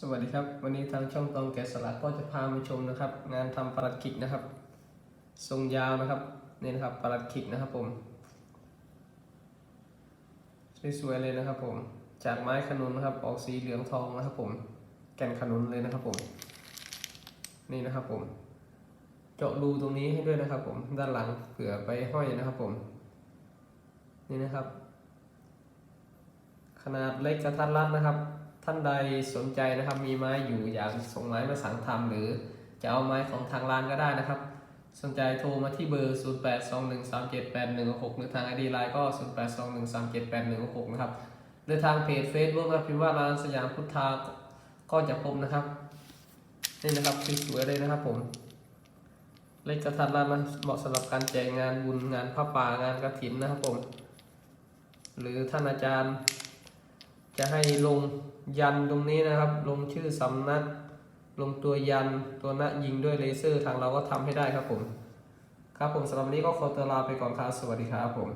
สวัสดีครับ วันนี้ทางช่องตองแกะสลักก็จะพามาชมนะครับ งานทำประหลัดขิกนะครับ ทรงยาวนะครับนี่นะครับประหลัดขิกนะครับผมสวยๆเลยนะครับ ผม จากไม้ขนุนนะครับ ออกสีเหลืองทองนะครับ ผม แก่นขนุนเลยนะครับ ผม นี่นะครับ ผม เจาะรูตรงนี้ให้ด้วยนะครับ ผมด้านหลังเผื่อไปห้อยนะครับ ผม นี่นะครับ ขนาดเล็กกระทัดรัดนะครับ ท่านใดสนใจนะครับมีไม้อยู่อยากส่งไม้มาสั่งทำหรือจะเอาไม้ของทางร้านก็ได้นะครับ สนใจโทรมาที่เบอร์ 0821378166 หรือทาง ID ไลน์ก็ 0821378166 นะครับหรือทางเพจ Facebook นะพิมพ์ว่าร้านสยามพุทธาก็จะพบนะครับนี่นะครับสวยๆเลยนะครับผมเล็กระทัดรัดนะเหมาะสำหรับการแจกงานบุญงานผ้าป่างานกระถินนะครับผม หรือท่านอาจารย์ จะให้ลงยันตรงนี้นะครับ ลงชื่อสำนัก ลงตัวยันตัวนะยิงด้วยเลเซอร์ทางเราก็ทำให้ได้ครับผม ครับผมสำหรับวันนี้ก็ขอตัวลาไปก่อนครับสวัสดีครับผม